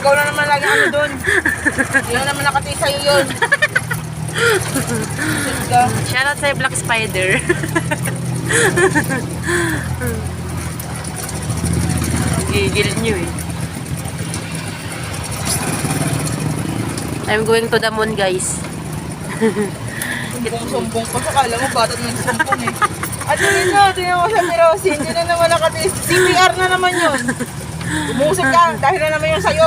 Ikaw na naman lagi ano doon. Na naman nakati sa'yo yun. Shoutout sa'yo, Black Spider. Gigil nyo eh. I'm going to the moon, guys. Sumbong-sumbong pa sa kala mo, bata na sumbong eh. At yun na, tingnan mo sa Mirosi, hindi na naman nakati. CPR na naman yun. Umusap ka, dahil na naman yun sa'yo.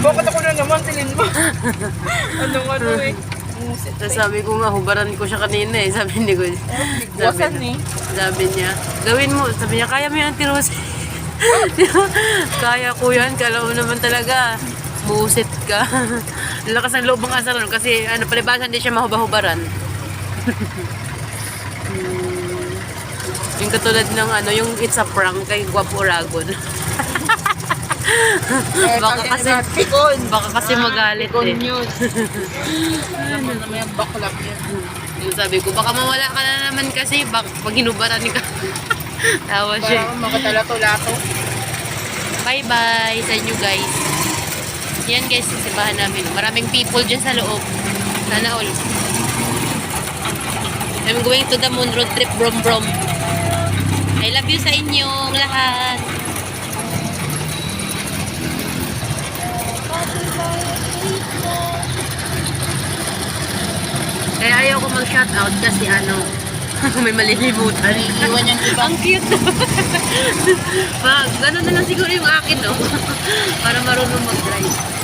Bakit ako na naman, tingin mo? Anong ano eh. Tapos sabi ko nga, hubaran ko siya kanina eh. Sabi ni ko. Wasan eh. Sabi niya, gawin mo. Sabi niya, kaya mo yan, Ate Rose. kaya ko yan. Kala mo naman talaga. Busit ka. Lakas ng loob ng nun. Kasi ano, palibasan din siya mahubahubaran. Yung katulad ng ano, yung it's a prank kay Guapo Oragon. Eh, Baka kasi- Pikon. Baka kasi magalit eh. news. Alam mo naman yung baklap yan. Yung sabi ko, baka mawala ka na naman kasi bak pag hinubaran ka. Tawa siya. Parang makatalato-lato. Bye-bye sa inyo guys. Yan guys, yung simbahan namin. Maraming people dyan sa loob. Sana all. I'm going to the moon road trip brom brom. I love you sa inyong lahat. Kaya ayaw ko mag-shoutout kasi ano, may malilimutan. Iwan yung iba. Ang cute. Ma, ganun na lang siguro yung akin, no? Para marunong mag-drive.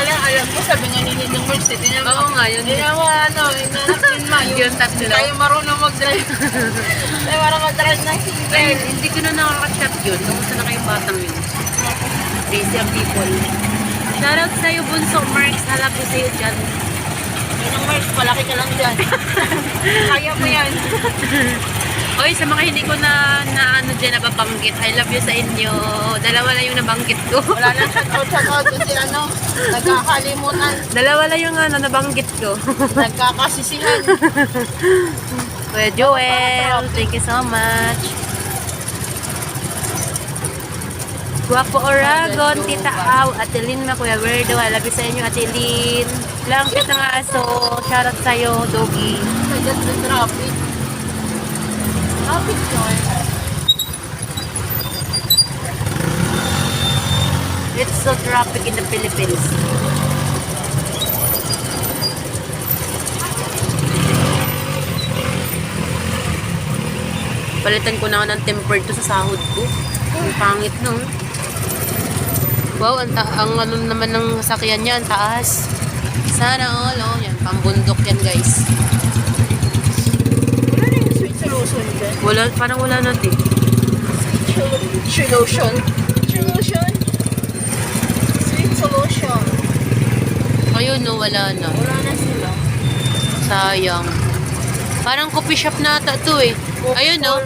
Yun lang, alam ko, sabi nga ni Ninong Mercy, hindi naman, Oo nga, yun. naman, ano, inanapin ma, yung, Yung tatlo. hindi tayo marunong mag-drive. tayo marunong mag-drive ng single. hindi ko na nakaka-chat yun. Kamusta na kayong batang yun? Crazy ang people. Shoutout sa'yo, Bunso Marks. Halap ko sa'yo dyan. Ninong Mercy, palaki ka lang dyan. Kaya mo yan. Oy, sa mga hindi ko na, na ano dyan nababanggit, I love you sa inyo. Dalawa lang yung nabanggit ko. Wala lang shout out, shout out kasi ano, nagkakalimutan, Dalawa lang yung ano, nabanggit ko. nagkakasisihan. Kuya Joel, thank you so much. Guwapo Oragon, Tita Aw, Ate Lynn na Kuya Werdo. I love you sa inyo, Ate Lynn. Lang kita nga aso. Shoutout sa'yo, Doggy. Kaya sa traffic. Traffic yun. It's so traffic in the Philippines. Palitan ko na nga ng tempered to sa sahod ko. Ang pangit no. Wow, ang, ang ano naman ng sasakyan niya, ang taas. Sana all, oh, yan, pambundok yan guys. Wala na yung sweet solution dyan. Wala, parang wala natin. Solution. Solution. Sweet solution. Ayun no, wala na. Wala na sila. Sayang. Parang coffee shop na ata to eh. Ayun no.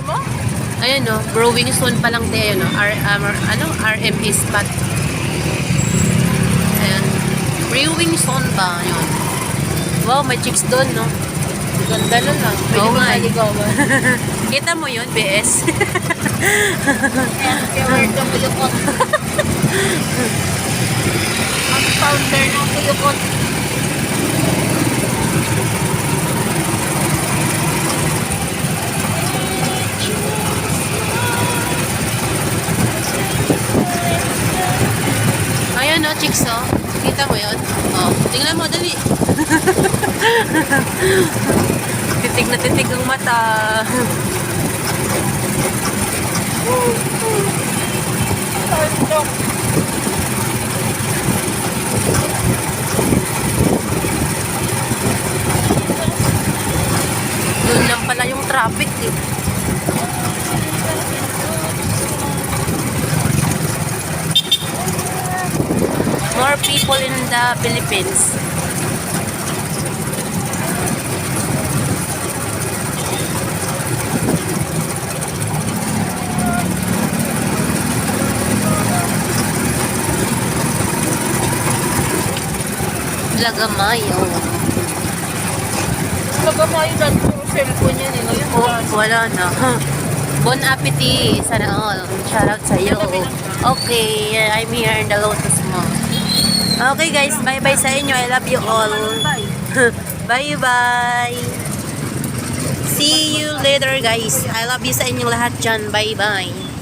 Ayun no, brewing stone pa lang tayo no. R, um, ano, RMA spot. Ayan. Brewing stone ba? Ayun. Wow, may chicks doon no. Ganda nun lang. Nga eh. maligawan. Kita mo yun, BS? Ayan, kaya word ng kuyukot. Ang founder ng kuyukot. Ayun no, chicks oh. Kita mo yun? Oh, tingnan mo, dali. titig na titig ang mata. Doon lang pala yung traffic eh. More people in the Philippines. Lagamayo. Yun, dahil puro cellphone yan eh. Ngayon, Oh, wala. na. Bon appetit. Sana all. Shout out sa'yo. Okay, I'm here in the Lotus Mall. Okay guys, bye-bye sa inyo. I love you all. Bye-bye. See you later guys. I love you sa inyong lahat dyan. Bye-bye.